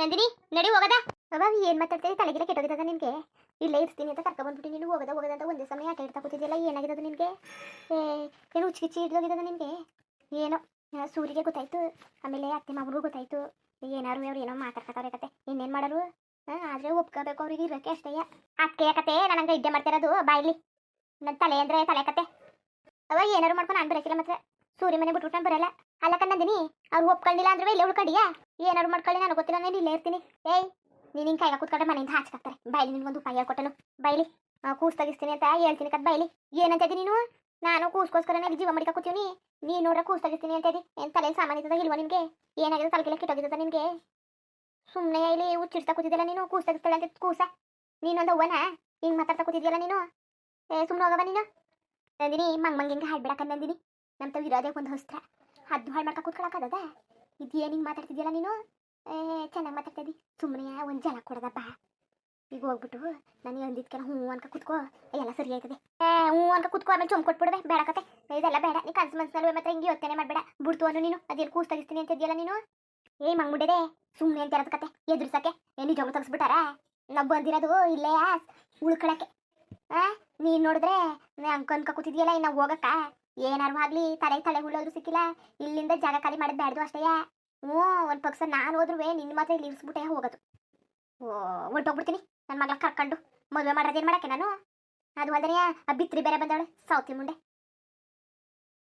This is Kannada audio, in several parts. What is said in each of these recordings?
ನಂದಿನಿ, ನಡಿ ಹೋಗದ. ಅವಾಗ ಏನ್ ಮಾತಾಡ್ತೀರಿ ತಲೆಗಿರ ಕೆಟ್ಟೋಗಿದ್ದದ ನಿನ್ಗೆ? ಇಲ್ಲೇ ಇರ್ತೀನಿ ಅಂತ ಕರ್ಕೊಂಡ್ ಬಂದ್ಬಿಟ್ಟು. ನೀನು ಹೋಗದ ಹೋಗದ ಅಂತ ಒಂದೇ ಸಮಯ ಆಟ ಇಡ್ತಾ ಕೂತಿದ್ದಿಲ್ಲ ಏನಾಗಿದ್ದದ ನಿನ್ಗೆ? ಏನು ಉಚ್ಕಿಚ್ಚಿ ಹಿಡ್ದೋಗಿದ್ದದ ನಿನ್ಗೆ? ಏನೋ ಸೂರಿಗೆ ಗೊತ್ತಾಯ್ತು, ಆಮೇಲೆ ಅತ್ತೆ ಮಗನಿಗೂ ಗೊತ್ತಾಯ್ತು. ಏನಾರು ಅವ್ರು ಏನೋ ಮಾತಾಡ್ಕತ್ತವ್ರೆ ಕತೆ. ಇನ್ನೇನ್ ಮಾಡರು ಆದ್ರೆ ಒಪ್ಕೋಬೇಕು ಅವ್ರಿಗೆ ಇರೋಕೆ ಅಷ್ಟೇ. ಅಕ್ಕೆ ಕತೆ ನನಗೆ ಇದ್ದೆ ಮಾಡ್ತಿರೋದು ಬಾಯ್ಲಿ ನನ್ನ ತಲೆ ಅಂದ್ರೆ ತಲೆ ಕತೆ. ಅವಾಗ ಏನಾರು ಮಾಡ್ಕೊಂಡು ನಾನು ಬರಕಿಲ್ಲ ಮಾತ್ರ. ಸೂರ್ಯ ಮನೆ ಬಿಟ್ಬಿಟ್ಟು ನಾನು ಬರಲ್ಲ. ಅಲ್ಲ ಕಣ್ಣಂದಿನಿ ಅವ್ರು ಒಪ್ಕೊಂಡಿಲ್ಲ ಅಂದ್ರೆ ಇಲ್ಲೇ ಉಳ್ಕೊಂಡಿಯಾ? ಏನಾರು ಮಾಡ್ಕೊಳ್ಳಿ, ನಾನು ಗೊತ್ತಿಲ್ಲ, ನಾನು ಇಲ್ಲೇ ಇರ್ತೀನಿ. ಏಯ್, ನೀನು ಹಿಂಗೆ ಕೈಗ ಕೂತ್ಕೊಂಡ್ರೆ ಮನೆಯಿಂದ ಹಾಚ್ಕಾಕ್ತಾರೆ ಬೈಲಿ ನಿನ್ಗೊಂದು ಉಪಾಯ ಕೊಟ್ಟನು ಬೈಲಿ ಕೂಸ್ ತೆಗಿಸ್ತೀನಿ ಅಂತ ಹೇಳ್ತೀನಿ ಕತ್ ಬೈಲಿ. ಏನಂತ ಇದ್ದೀನಿ ನೀನು? ನಾನು ಕೂಸ್ಕೋಸ್ಕರ ಇಲ್ಲಿ ಜೀವ ಮಡಿಕ ಕೂತೀವಿ ನೀನು ನೋಡ್ರೆ ಕೂಸ್ ತೆಗಿಸ್ತೀನಿ ಅಂತ ಇದ್ದಿ ಏನು ತಲೆ ಸಾಮಾನ್ಯ ಇಲ್ವ ನಿನಗೆ? ಏನಾಗಿದೆ ತಲೆಗೆಲ್ಲ ಕಿಟ್ಟೋಗಿದ್ದ ನಿನಗೆ? ಸುಮ್ಮನೆ ಇಲ್ಲಿ ಹುಚ್ಚಿಡ್ತಾ ಕೂತಿದ್ದಲ್ಲ ನೀನು, ಕೂಸ್ ತೆಗಿಸ್ತಾಳೆ ಅಂತ ಕೂಸ. ನೀನೊಂದು ಅವ್ವನ? ಹಿಂಗೆ ಮಾತಾಡ್ತಾ ಕೂತಿದ್ಯಲ್ಲ ನೀನು? ಏ ಸುಮ್ಮನೆ ಹೋಗವ ನೀನು? ನಂದಿನಿ, ಮಂಗ್ ಮಂಗ್ ಹಿಂಗೆ ಹಾಡ್ಬಿಡಕ್ಕ ನಂದಿನಿ. ನಮ್ಮ ತಾವ್ ಇರೋದೇ ಒಂದು ಹೊಸ್ತ್ರ. ಅದು ಹಾಳು ಮಾಡ್ಕೊ ಕೂತ್ಕೊಳಕ್ಕದ ಇದೇನು ಹಿಂಗೆ ಮಾತಾಡ್ತಿದ್ಯಲ್ಲ ನೀನು? ಏ, ಚೆನ್ನಾಗಿ ಮಾತಾಡ್ತಿದ್ದಿ ಸುಮ್ಮನೆ ಒಂದು ಜಲ ಕೊಡದಪ್ಪ ಈಗ ಹೋಗ್ಬಿಟ್ಟು ನನಗೆ ಅಂದಿದ್ಕೆಲ್ಲ ಹ್ಞೂ ಅನ್ಕ ಕುತ್ಕೋ. ಎಲ್ಲ ಸರಿ ಆಯ್ತದೆ. ಹ್ಞೂ ಅನ್ಕ ಕುತ್ಕೋ ಆಮೇಲೆ ಚೊಂಬ್ ಕೊಟ್ಬಿಡ್ದೆ ಬೇಡ ಕತೆ. ಇದೆಲ್ಲ ಬೇಡ. ನೀ ಕನ್ಸು ಮನ್ಸಲ್ಲಿ ಮತ್ತೆ ಹಿಂಗೆ ಯೋಚನೆ ಮಾಡಬೇಡ. ಬಿಡ್ತು ಅನ್ನು ನೀನು. ಅದೇನು ಕೂಸ್ ತೆಗಿಸ್ತೀನಿ ಅಂತ ಇದೆಯಲ್ಲ ನೀನು? ಏ ಮಂಗ್ಬಿಡದೆ ಸುಮ್ಮನೆ ಅಂತ ಇರೋದು ಕತೆ. ಎದುರ್ಸಕ್ಕೆ. ಏ ನಿಜವಾಗ್ಲೂ ತೆಗಿಸ್ಬಿಟ್ಟಾರ? ನಾವು ಬಂದಿರೋದು ಇಲ್ಲೇ ಉಳ್ಕೊಳಕ್ಕೆ. ಆ, ನೀನು ನೋಡಿದ್ರೆ ಅಂಕ ಅನ್ಕ ಕೂತಿದ್ಯಲ್ಲ, ಇನ್ನು ಹೋಗಕ್ಕ? ಏನಾರು ಆಗ್ಲಿ, ತಲೆ ತಲೆ ಹುಳೋದ್ರು ಸಿಕ್ಕಿಲ್ಲ, ಇಲ್ಲಿಂದ ಜಾಗ ಖಾಲಿ ಮಾಡೋದು ಬ್ಯಾಡ್ದು ಅಷ್ಟೇ. ಹ್ಞೂ, ಒಂದು ಪಕ್ಷ ನಾನು ಹೋದ್ರುವೆ ನಿನ್ನ ಮಾತ್ರ ಇಲ್ಲಿ ಇರಿಸ್ಬಿಟ್ಟೆ ಹೋಗೋದು. ಓ, ಹೊರ್ಟೋಗ್ಬಿಡ್ತೀನಿ ನನ್ನ ಮಗಳ ಕರ್ಕೊಂಡು. ಮದುವೆ ಮಾಡೋದೇನು ಮಾಡಕ್ಕೆ ನಾನು? ಅದು ಅಲ್ದರೆ ಆ ಬಿತ್ರಿ ಬೇರೆ ಬಂದವಳೆ ಸೌತಿ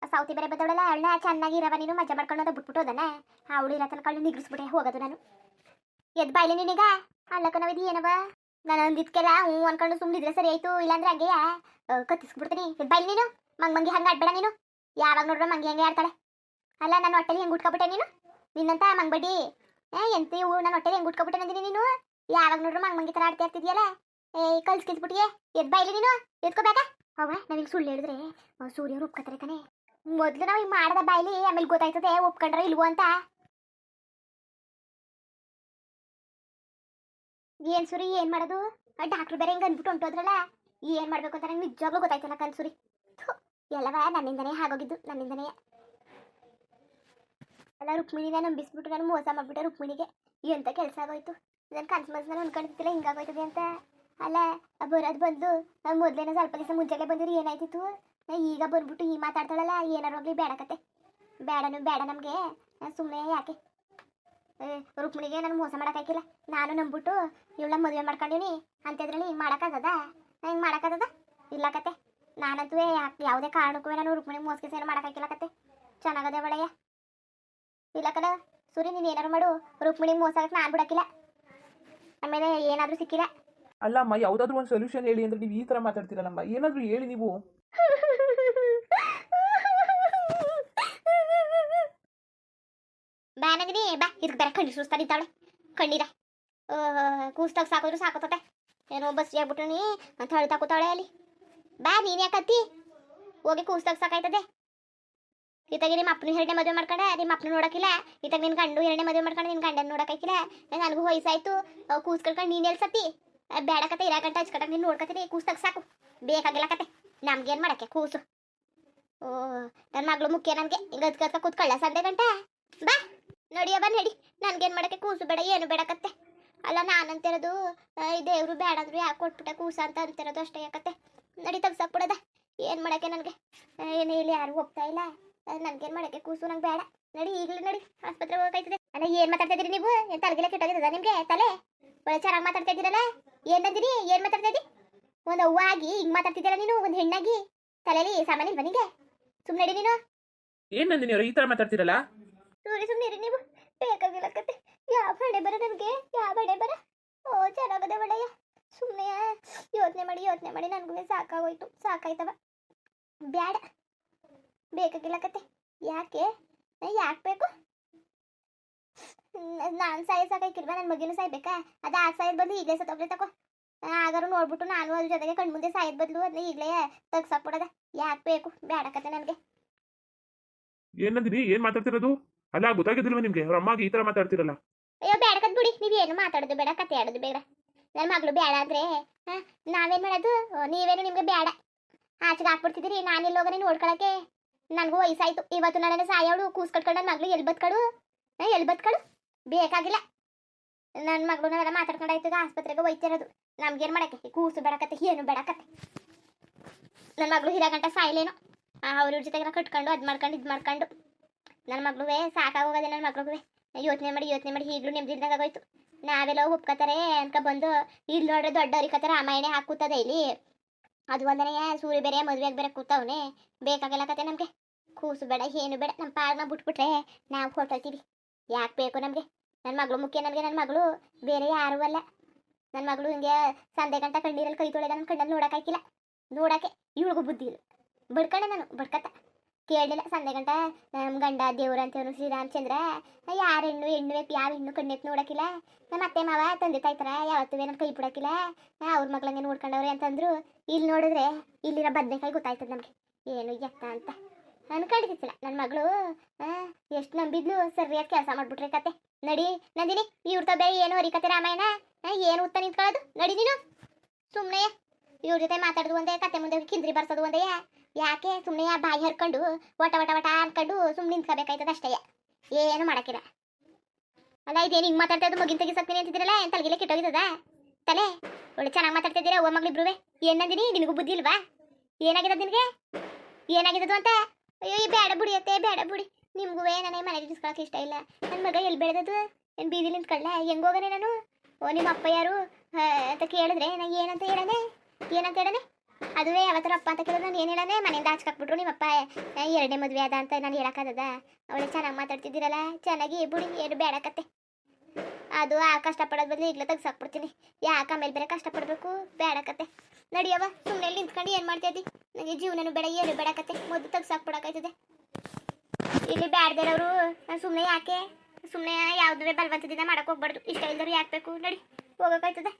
ಆ ಸೌತಿ ಬೇರೆ ಬಂದವಳಲ್ಲ, ಅವಳನ್ನ ಚೆನ್ನಾಗಿ ಇರವ ನೀನು ಮಜಾ ಮಾಡ್ಕೊಂಡು ಬಿಟ್ಬಿಟ್ಟು ಹೋದನ? ಅವಳು ಇರೋ ತನಕ ಅವಳು ನಿಗ್ರಿಸ್ಬಿಟ್ಟೆ ಹೋಗೋದು ನಾನು. ಎದ್ ಬಾಯ್ಲಿ ನೀನೀಗ? ಅಲ್ಲಕ್ಕ ನಾವಿದು ಏನವ? ನಾನು ಅಂದಿದ್ಕೆಲ್ಲ ಹ್ಞೂ ಅನ್ಕೊಂಡು ಸುಮ್ಮನಿದ್ರೆ ಸರಿ ಆಯ್ತು, ಇಲ್ಲಾಂದ್ರೆ ಹಂಗೆಯ? ಕತ್ತಿಸ್ಬಿಡ್ತೀನಿ. ಎದ್ ಬಾಯ್ಲಿ ನೀನು? ಮಂಗ್ ಮಂಗಿ ಹಂಗೆ ಆಡ್ಬೇಡ ನೀನು. ಯಾವಾಗ ನೋಡ್ರೆ ಮಂಗಿ ಹಂಗೆ ಆಡ್ತಾಳೆ. ಅಲ್ಲ, ನನ್ನ ಹೊಟ್ಟೆಲಿ ಹೆಂಗೆ ಉಟ್ಕೊಬಿಟ್ಟೆ ನೀನು? ನಿನ್ನಂತ ಮಂಗ್ಬಡಿ ಏ, ಎಂತ ಇವು ನನ್ನ ಹೊಟ್ಟೆಲಿ ಹೆಂಗೆ ಉಟ್ಕೊಬಿಟ್ಟೆ ನಂದಿನಿ ನೀನು? ಯಾವಾಗ ನೋಡ್ರೆ ಮಂಗ್ ಮಂಗಿ ತರ ಆಡ್ತಾ ಇರ್ತಿದ್ಯಲ್ಲ? ಏ, ಕಲ್ಸ್ ಕಿಸ್ಬಿಟ್ಟಿಯೇ ಎದ್ ಬಾಯ್ಲಿ ನೀನು. ಎದ್ಕೋಬೇಕಾ? ಅವ ನಾವೀಗ ಸುಳ್ಳು ಹೇಳಿದ್ರೆ ಸೂರ್ಯವ್ರು ಸೂರ್ಯ ಒಪ್ಕೊತಾರೆ ತಾನೆ ಮೊದ್ಲು ನಾವು ಹಿಂಗೆ ಮಾಡದ ಬಾಯ್ಲಿ ಆಮೇಲೆ ಗೊತ್ತಾಯ್ತದೆ, ಒಪ್ಕೊಂಡ್ರೆ ಇಲ್ವೋ ಅಂತ. ಏನ್ ಸುರಿ, ಏನ್ ಮಾಡೋದು? ಡಾಕ್ಟ್ರು ಬೇರೆ ಹಿಂಗೆ ಅಂದ್ಬಿಟ್ಟು ಹೊಂಟೋದ್ರಲ್ಲ? ಏನ್ ಮಾಡ್ಬೇಕು ಅಂತ ನಂಗೆ ನಿಜವಾಗ್ಲೂ ಗೊತ್ತಾಯ್ತಲ್ಲ ಕನ್ಸುರಿ. ಎಲ್ಲವ? ನನ್ನಿಂದನೇ ಆಗೋಗಿದ್ದು ನನ್ನಿಂದನೇ. ಎಲ್ಲ ರುಕ್ಮಿಣಿನ ನಂಬಿಸ್ಬಿಟ್ಟು ನಾನು ಮೋಸ ಮಾಡ್ಬಿಟ್ಟೆ ರುಕ್ಮಿಣಿಗೆ. ಎಂತ ಕೆಲಸ ಆಗೋಯ್ತು? ನನ್ನ ಕನ್ಸು ಮನ್ಸಲ್ಲಿ ಅನ್ಕೊಂಡಿದ್ದಿಲ್ಲ ಹಿಂಗಾಗೋಯ್ತದೆ ಅಂತ. ಅಲ್ಲ ಬರೋದು ಬಂದು ನಾನು ಮೊದಲೇನ ಸ್ವಲ್ಪ ದಿವಸ ಮುಂಚೆಗೆ ಬಂದಿರಿ, ಏನಾಯ್ತಿತ್ತು? ನಾ ಈಗ ಬಂದ್ಬಿಟ್ಟು ಈ ಮಾತಾಡ್ತಾಳಲ್ಲ, ಏನಾರು ಹೋಗ್ಲಿ, ಬೇಡ ಕತೆ. ಬೇಡನು ಬೇಡ ನಮಗೆ. ಸುಮ್ಮನೆ ಯಾಕೆ? ರುಕ್ಮಿಣಿಗೆ ನಾನು ಮೋಸ ಮಾಡೋಕ್ಕಾಗಿಲ್ಲ ನಾನು ನಂಬಿಟ್ಟು ಇವಳ ಮದುವೆ ಮಾಡ್ಕೊಂಡಿನಿ. ಅಂತದ್ರಲ್ಲಿ ಮಾಡೋಕ್ಕಾಗದ ಹಿಂಗೆ ಮಾಡೋಕ್ಕಾಗದ ಇಲ್ಲ ಕತೆ. ನಾನಂತೂ ಯಾಕೆ ಯಾವುದೇ ಕಾರಣಕ್ಕೂ ನಾನು ರುಕ್ಮಿಣಿ ಮೋಸಕ್ಕೆ ಸೇನೆ ಮಾಡೋಕ್ಕಾಗಿಲ್ಲ ಕತೆ. ಚೆನ್ನಾಗದೆ ಒಳ್ಳೆಯ ಇಲ್ಲ ಕದ ಸೂರಿ ನೀನು ಏನಾರು ಮಾಡು. ರುಕ್ಮಿಣಿ ಮೋಸಕ್ಕೆ ನಾನು ಬಿಡಕ್ಕಿಲ್ಲ. ಆಮೇಲೆ ಏನಾದರೂ ಸಿಕ್ಕಿಲ್ಲ ಅಲ್ಲಮ್ಮ ಯಾವುದಾದ್ರೂ ಒಂದು ಸೊಲ್ಯೂಷನ್ ಹೇಳಿ ಅಂದ್ರೆ ನೀವು ಈ ಥರ ಮಾತಾಡ್ತೀರಲ್ಲಮ್ಮ ಏನಾದರೂ ಹೇಳಿ ನೀವು. ಬಾ ನಂದಿನಿ ಬಾ. ಇದಕ್ಕೆ ಬೇರೆ ಕಣ್ಣೀರು ಸುಸ್ತಾ ನಿಂತಾಳೆ ಕಣ್ಣೀರ. ಕೂಸ್ತಾಗ ಸಾಕಿದ್ರು ಸಾಕೋತತೆ ಏನೋ ಬಸ್ ಆಗ್ಬಿಟ್ಟು ನೀ. ಅಂತ ಹೇಳ್ತಾ ಕೂತಾಳೆ ಅಲ್ಲಿ. ಬಾ ನೀನು ಯಾಕತ್ತಿ? ಹೋಗಿ ಕೂಸ್ದಾಗ ಸಾಕಾಯ್ತದೆ. ಇತ್ತಾಗ ನಿಮ್ಮ ಅಪ್ಪನ ಎರಡನೇ ಮದುವೆ ಮಾಡ್ಕೊಂಡೆ, ನಿಮ್ಮ ಅಪ್ಪನ ನೋಡಕ್ಕಿಲ್ಲ ಇತ್ತಾಗ ನಿನ್ನ ಗಂಡು ಎರಡನೇ ಮದುವೆ ಮಾಡ್ಕೊಂಡು, ನಿನ್ ಗಂಡನ ನೋಡಕ್ಕಾಗಿಲ್ಲ ನನಗೂ ವಯಸ್ಸಾಯ್ತು. ಕೂಸ್ ಕಳ್ಕೊಂಡು ನೀನು ಎಲ್ಲಿ ಸತ್ತಿ? ಬೇಡ ಕತೆ ಇರೋ ಗಂಟೆ ಹಚ್ಕಟ್ಟಂಗೆ ನೀನು ನೋಡ್ಕತ್ತೀನಿ. ಕೂಸ್ದಾಗ ಸಾಕು. ಬೇಕಾಗಿಲ್ಲ ಕತೆ. ನಮ್ಗೇನು ಮಾಡಕ್ಕೆ? ಕೂಸು. ಓ ನನ್ನ ಮಗಳು ಮುಖ್ಯ ನನಗೆ. ಹಿಂಗೆ ಕೂತ್ಕೊಳ್ಳ ಸಂಡೆ ಗಂಟೆ? ಬಾ, ನಡಿಯ, ಬಾ, ನಡಿ. ನನ್ಗೇನ್ ಮಾಡಕ್ಕೆ? ಕೂಸು ಬೇಡ, ಏನು ಬೇಡಕತ್ತೆ ಅಲ್ಲ, ನಾನಂತಿರೋದು ದೇವ್ರು ಬೇಡ ಅಂದ್ರು ಯಾಕೆ ಕೊಟ್ಬಿಟ್ಟೆ ಕೂಸ ಅಂತ ಅಂತಿರೋದು ಅಷ್ಟೇ ಯಾಕತ್ತೆ ನಡಿ ಸಾಕ್ಬಿಡದ ಬಿಡದ ಏನು ಮಾಡಕ್ಕೆ ನನಗೆ? ಏನು ಇಲ್ಲಿ ಯಾರು ಹೋಗ್ತಾ ಇಲ್ಲ? ನನಗೇನು ಮಾಡಕ್ಕೆ ಕೂಸು ನಂಗೆ ಬೇಡ. ನಡಿ ಈಗಲೂ ನಡಿ ಆಸ್ಪತ್ರೆ ಹೋಗ್ತೈತಿದೆ ಅಲ್ಲ ಏನು ಮಾತಾಡ್ತಾ ಇದ್ದೀರಿ ನೀವು? ಏನು ತಲೆಗೆಲ್ಲ ಕೆಟ್ಟೋಗಿದ್ದದ ನಿಮಗೆ? ತಲೆ? ಒಳ್ಳೆ ಚೆನ್ನಾಗಿ ಮಾತಾಡ್ತಾ ಇದ್ದೀರಲ್ಲ ಏನಂದಿರಿ ಏನು ಮಾತಾಡ್ತಾ ಇದ್ದಿ ಒಂದು ಹೂವು ಆಗಿ ಹಿಂಗೆ ಮಾತಾಡ್ತಿದ್ದೀರ ನೀನು? ಒಂದು ಹೆಣ್ಣಾಗಿ? ತಲೆಯಲ್ಲಿ ಸಾಮಾನ್ಯ ಇಲ್ವಾ ನಿಮಗೆ ಸುಮ್ಮನೆ ನಡಿ ನೀನು. ಏನು ನಂದಿನಿ ಅವರು ಈ ಥರ ಮಾತಾಡ್ತಿರಲ್ಲ? ನೋಡಿ ಸುಮ್ಮನೆ ನೀವು. ಬೇಕಾಗಿಲ್ಲ ಕತೆ. ಯಾವ ಹಣೆ ಬರ ನನಗೆ? ಯಾವ ಹಣೆ ಬರ? ಓ ಚೆನ್ನಾಗದೆ ಒಳ್ಳೆಯ. ಸುಮ್ಮನೆ ಯೋಚನೆ ಮಾಡಿ ಯೋಚನೆ ಮಾಡಿ ನನಗೂ ಸಾಕಾಗೋಯ್ತು. ಸಾಕಾಯ್ತವ. ಬ್ಯಾಡ. ಬೇಕಾಗಿಲ್ಲ ಕತೆ. ಯಾಕೆ? ಯಾಕೆ ಬೇಕು? ನಾನು ಸಾಯ ಸಾಕಾಯ್ಕಿಲ್ವಾ? ನನ್ನ ಮಗಿನೂ ಸಾಯ್ಬೇಕಾ? ಅದು ಆ ಸಾಯದ ಬಂದು ಈಗಲೇ ಸತ್ತೋಗ್ಲಿ ತಗೋ ಆದರೂ ನೋಡ್ಬಿಟ್ಟು ನಾನು ಅದ್ರ ಜೊತೆಗೆ ಕಣ್ಮುಂದೆ ಸಾಯದ ಬದಲು ಅದನ್ನ ಈಗಲೇ ತಗ್ಸಾಕ್ಬಿಡದ ಯಾಕೆ ಬೇಕು? ಬ್ಯಾಡ ಕತೆ ನನಗೆ. ಏನಂದ್ರಿ? ಏನ್ ಏನು ಮಾತಾಡ್ತಿರೋದು? ಅಲ್ಲ ಗೊತ್ತಾಗಿದ್ದಿಲ್ವ ನಿಮಗೆ? ಅವ್ರ ಅಮ್ಮಗೆ ಈ ತರ ಮಾತಾಡ್ತಿರಲ್ಲ. ಅಯ್ಯೋ ಬೇಡ ಕತ್ ಬಿಡಿ. ನೀವೇನು ಮಾತಾಡೋದು ಬೇಡ ಕತೆ ಆಡೋದು ಬೇಡ. ನನ್ನ ಮಗಳು ಬೇಡ ಅಂದ್ರೆ, ಹಾ? ನಾವೇನ್ ಮಾಡೋದು? ನೀವೇನು ನಿಮ್ಗೆ ಬೇಡ. ಆಚೆಗೆ ಹಾಕ್ಬಿಡ್ತಿದ್ದೀರಿ, ನಾನು ಇಲ್ಲಿ ನೀನು ನೋಡ್ಕೊಳಕ್ಕೆ? ನನಗೂ ವಯಸ್ಸಾಯ್ತು. ಇವತ್ತು ನನ್ನ ಸಾಯೋಳು ಕೂಸ್ ಕಟ್ಕೊಂಡು ನನ್ನ ಮಗಳು ಎಲ್ಲಿ ಬತ್ಕಳು ಎಲ್ಲಿ ಬತ್ಕಳು ಬೇಕಾಗಿಲ್ಲ. ನನ್ನ ಮಗಳು ನಾವೆಲ್ಲ ಮಾತಾಡ್ಕೊಂಡು ಆಯ್ತದ ಆಸ್ಪತ್ರೆಗೆ ಹೋಯ್ತಿರೋದು. ನಮ್ಗೇನು ಮಾಡಕ್ಕೆ? ಕೂಸು ಬೇಡಕತ್ತೆ, ಏನು ಬೇಡಕತ್ತೆ? ನನ್ನ ಮಗಳು ಹಿರ ಗಂಟೆ ಸಾಯ್ಲೇನೋ. ಅವ್ರ ಜೊತೆಗೆಲ್ಲ ಕಟ್ಕೊಂಡು, ಅದು ಮಾಡ್ಕೊಂಡು, ಇದು ಮಾಡ್ಕೊಂಡು. ನನ್ನ ಮಗಳುವೆ, ಸಾಕಾಗೋಗದೆ ನನ್ನ ಮಗಳುವೆ ಯೋಚನೆ ಮಾಡಿ ಯೋಚನೆ ಮಾಡಿ, ಈಗಲೂ ನೆಮ್ಮದಿದ್ದಾಗ ಆಗೋಯ್ತು ನಾವೆಲ್ಲ ಒಪ್ಕೋತಾರೆ ಅನ್ಕ ಬಂದು ಇಲ್ಲಿ ನೋಡ್ರೆ ದೊಡ್ಡವ್ರಿಗೆ ಕತೆ ರಾಮಾಯಣ ಹಾಕುತ್ತದೆ ಇಲ್ಲಿ. ಅದು ಒಂದನೇ ಸೂರ್ಯ ಬೇರೆ ಮದುವೆಗೆ ಬೇರೆ ಕೂತವನೆ. ಬೇಕಾಗಿಲ್ಲ ಕತೆ ನಮಗೆ. ಕೂಸು ಬೇಡ, ಏನು ಬೇಡ. ನಮ್ಮ ಪಾರ್ನ ಬಿಟ್ಬಿಟ್ರೆ ನಾವು ಹೊರಟೋತೀವಿ ಯಾಕೆ ಬೇಕು ನಮಗೆ? ನನ್ನ ಮಗಳು ಮುಖ್ಯ ನನಗೆ ನನ್ನ ಮಗಳು ಬೇರೆ ಯಾರೂ ಅಲ್ಲ. ನನ್ನ ಮಗಳು ಹಿಂಗೆ ಸಂದೆ ಗಂಟ ಕಣ್ಣೀರಲ್ಲಿ ಕೈ ತೊಳೆದ ನನ್ನ ಕಣ್ಣಲ್ಲಿ ನೋಡೋಕ್ಕಾಗಿಲ್ಲ ನೋಡೋಕ್ಕೆ ಇವಳಿಗೂ ಬುದ್ಧಿ ಇಲ್ಲ. ಬಡ್ಕಣೆ ನಾನು, ಬಡ್ಕತ್ತ. ಕೇಳಲಿಲ್ಲ ಸಂದೆ ಗಂಟ ನಮ್ಮ ಗಂಡ ದೇವ್ರ ಅಂತೇನು ಶ್ರೀರಾಮಚಂದ್ರ, ಯಾರ ಹೆಣ್ಣು ಹೆಣ್ಣು ಬೇಕು ಯಾವ ಹೆಣ್ಣು ಕಣ್ಣೆತ್ತು ನೋಡಕ್ಕಿಲ್ಲ ನಮ್ಮ ಅತ್ತೆ ಮಾವ ತಂದೆ ತಾಯ್ತರ ಯಾವತ್ತೂ ನನ್ನ ಕೈ ಬಿಡಕ್ಕಿಲ್ಲ ಅವ್ರ ಮಕ್ಳಂಗೆ ನೋಡ್ಕೊಂಡವ್ರೆ ಅಂತಂದ್ರು. ಇಲ್ಲಿ ನೋಡಿದ್ರೆ ಇಲ್ಲಿರೋ ಬದನೆಕಾಯಿ ಗೊತ್ತಾಯ್ತದ ನಮಗೆ. ಏನು ಎತ್ತ ಅಂತ. ಅನ್ಕೊಂಡಿದ್ದಿಲ್ಲ ನನ್ನ ಮಗಳು ಎಷ್ಟು ನಂಬಿದ್ಲು. ಸರಿಯಾಗಿ ಕೆಲಸ ಮಾಡ್ಬಿಟ್ರಿ ಕತೆ. ನಡಿ, ನಂದಿನಿ, ಇವ್ರ ತಬೆ ಏನು ಹರಿಕತೆ ರಾಮಾಯಣ? ಏನು ಉತ್ತ ನಿಂತ್ಕೊಳ್ಳೋದು ನಡಿ ನೀನು. ಸುಮ್ಮನೆ ಇವ್ರ ಜೊತೆ ಮಾತಾಡೋದು ಒಂದೇ, ಕತೆ ಮುಂದೆ ಕಿಂದ್ರಿ ಬರ್ಸೋದು ಒಂದೇ. ಯಾಕೆ ಸುಮ್ಮನೆ ಬಾಯಿ ಹರ್ಕೊಂಡು ವಟ ವಟ ವಟ ಅನ್ಕೊಂಡು ಸುಮ್ಮನೆ ನಿಂತ್ಕೋಬೇಕಾಯ್ತದ ಅಷ್ಟೇ. ಏನು ಮಾಡಕ್ಕಿಲ್ಲ. ಅಲ್ಲ, ಇದೇನು ಹಿಂಗೆ ಮಾತಾಡ್ತಾ ಇದ್ದು ಮಗಿನ ತೆಗಿಸಕ್ತೀನಿ ಅಂತಿದ್ದೀರಲ್ಲ? ಏನು ತಲೆಗೆಲ್ಲ ಕೆಟ್ಟೋಗಿದ್ದದ? ತಲೆ? ಒಳ್ಳೆ ಚೆನ್ನಾಗಿ ಮಾತಾಡ್ತಿದ್ದೀರಾ ಓ ಮಗಳಿಬ್ರುವೆ ಏನ್ ಏನಂದಿನಿ ನಿನಗೂ ಬುದ್ಧಿ ಇಲ್ವಾ? ಏನಾಗಿದೆ ನಿನಗೆ? ಏನಾಗಿದ್ದು ಅಂತ? ಅಯ್ಯೋ, ಈ ಬೇಡ ಬುಡಿ ಅತ್ತೆ ಬೇಡ ಬುಡಿ. ನಿಮ್ಗೂ ನನಗೆ ಮನೆಗೆ ಇಸ್ಕೊಳಕ್ಕೆ ಇಷ್ಟ ಇಲ್ಲ. ನನ್ನ ಮಗ ಎಲ್ಲಿ ಬೆಳೆದದು ಏನು ಬೀದಿಲಿ ನಿಂತ್ಕೊಳ್ಳ? ಹೆಂಗ್ ಹೋಗನೆ ನಾನು? ಓ, ನಿಮ್ಮ ಅಪ್ಪ ಯಾರು? ಅಂತ ಕೇಳಿದ್ರೆ ನಾನು ಏನಂತ ಹೇಳನೆ? ಏನಂತ ಹೇಳನೆ? ಅದುವೇ ಯಾವತ್ತರ ಅಪ್ಪ ಅಂತ ಕೇಳಿದ್ರೆ ನಾನು ಏನು ಹೇಳನೆ ಮನೆಯಿಂದ ಹಚ್ಕಾಕ್ಬಿಟ್ರು ನಿಮ್ಮಪ್ಪ ಎರಡನೇ ಮದುವೆ ಅದ ಅಂತ ನಾನು ಹೇಳಕ್ಕಾಗದ? ಅವಳೆ ಚೆನ್ನಾಗಿ ಮಾತಾಡ್ತಿದ್ದೀರಲ್ಲ? ಚೆನ್ನಾಗಿ ಬುಡಿ, ಏನು ಬೇಡಕತ್ತೆ ಅದು ಆ ಕಷ್ಟಪಡೋದು ಬದಲು ಈಗಲೇ ತೆಗ್ಸಾಕ್ಬಿಡ್ತೀನಿ. ಯಾಕೆ ಆಮೇಲೆ ಬೇರೆ ಕಷ್ಟಪಡಬೇಕು? ಬೇಡಕತ್ತೆ ನಡಿಯವ ಸುಮ್ಮನೆ ನಿಂತ್ಕೊಂಡು ಏನು ಮಾಡ್ತಾ ಇದ್ದಿ? ನನಗೆ ಜೀವನನು ಬೇಡ, ಏನು ಬೇಡಕತ್ತೆ ಮೊದಲು ತೆಗ್ಸಾಕ್ಬಿಡಕಾಯ್ತದೆ. ಇಲ್ಲಿ ಬೇಡದಿರೋರು ನಾನು ಸುಮ್ಮನೆ ಯಾಕೆ? ಸುಮ್ಮನೆ ಯಾವುದೇ ಬಲವಂತದಿಂದ ಮಾಡಕ್ಕೆ ಹೋಗ್ಬಾರ್ದು. ಇಷ್ಟ ಇಲ್ದರು ಯಾಕೆ ಬೇಕು? ನಡಿ ಇದೇ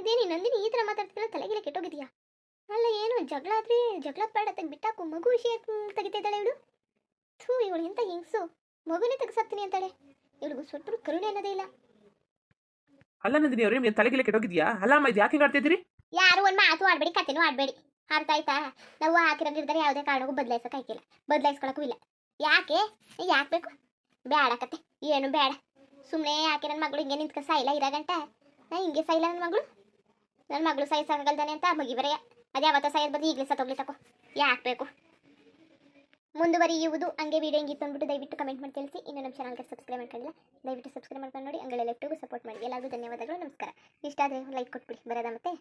ಇದೇನು ನಂದಿನಿ ಈ ಥರ ಮಾತಾಡ್ತಿಲ್ಲ ತಲೆಗಿಲ್ಲ ಕೆಟ್ಟೋಗಿದೆಯಾ ಅಲ್ಲ ಏನು ಜಗಳ ಆದ್ರೆ ಜಗಳ ಬೇಡ ತೆಗ್ ಬಿಟ್ಟಾಕು ಮಗು ವಿಷಯ ತೆಗಿತಿದ್ದಾಳೆ ಇವಳು. ಥೂ ಇವಳು ಎಂತ ಹಿಂಗ್ಸು. ಮಗುನೇ ತೆಗ್ಸಾಕ್ತೀನಿ ಅಂತಾಳೆ. ಇವಳಿಗೂ ಸ್ವಲ್ಪ ಕರುಣೆ ಅನ್ನೋದೇ ಇಲ್ಲ. ಅಲ್ಲ ನಂದಿನಿ ಅವ್ರೆ ನಿಮ್ಗೆ ತಲೆಗಿಲೆ ಕೆಟ್ಟೋಗಿದ್ಯಾ? ಅಲ್ಲ ಅಮ್ಮ ಇದು ಯಾಕೆ ಹಿಂಗೆ ಆಡ್ತಿದ್ದೀರಿ? ಯಾರು ಒಂದು ಮಾತು ಆಡ್ಬೇಡಿ ಕತೆನೂ ಆಡ್ಬೇಡಿ. ಅರ್ಥ ಆಯ್ತಾ? ನಾವು ಹಾಕಿರೋ ನಿರ್ಧಾರ ಯಾವುದೇ ಕಾರಣಕ್ಕೂ ಬದಲಾಯಿಸೋಕೆ ಹಾಕಿಲ್ಲ. ಬದಲಾಯಿಸ್ಕೊಳಕ್ಕೂ ಇಲ್ಲ. ಯಾಕೆ? ಯಾಕೆ ಬೇಕು? ಬೇಡ ಕತೆ. ಏನು ಬೇಡ ಸುಮ್ಮನೆ ಯಾಕೆ ನನ್ನ ಮಗಳು ಹಿಂಗೆ ನಿಂತ್ಕ ಸಾಯಿಲ್ಲ ಇರಾಗಂಟ ನಾ ಹಿಂಗೆ ಸಾಯಿಲ್ಲ ನನ್ನ ಮಗಳು? ನನ್ನ ಮಗಳು ಸಾಯಿಸಾಗಲ್ದಾನೆ ಅಂತ ಮಗಿ ಬರೆಯ ಅವತ್ತ ಯಾವತ್ತ ಸಾಯೋದು ಬದ್ದು ಈಗಲೇ ಸತ್ತೋಗ್ಲಿ ತಕೋ. ಯಾಕೆ ಬೇಕು ಮುಂದುವರಿಯುವುದು ಹಂಗೆ ವೀಡಿಯೋ ಹಿಂಗೆ ಅಂದ್ಬಿಟ್ಟು ದಯವಿಟ್ಟು ಕಮೆಂಟ್ ಮಾಡಿ ತಿಳಿಸಿ. ಇನ್ನು ನಮ್ಮ ಚಾನಲ್ಗೆ ಸಬ್ಸ್ಕ್ರೈಬ್ ಮಾಡ್ಕೊಂಡಿಲ್ಲ, ದಯವಿಟ್ಟು ಸಬ್ಸ್ಕ್ರೈಬ್ ಮಾಡ್ಕೊಂಡು ನೋಡಿ. ಹಂಗೆ ಲೆಫ್ಟಿಗೂ ಸಪೋರ್ಟ್ ಮಾಡಿ. ಎಲ್ಲರಿಗೂ ಧನ್ಯವಾದಗಳು. ನಮಸ್ಕಾರ. ಇಷ್ಟ ಆದರೆ ಲೈಕ್ ಕೊಟ್ಬಿಡಿ. ಬರೋದ ಮತ್ತೆ?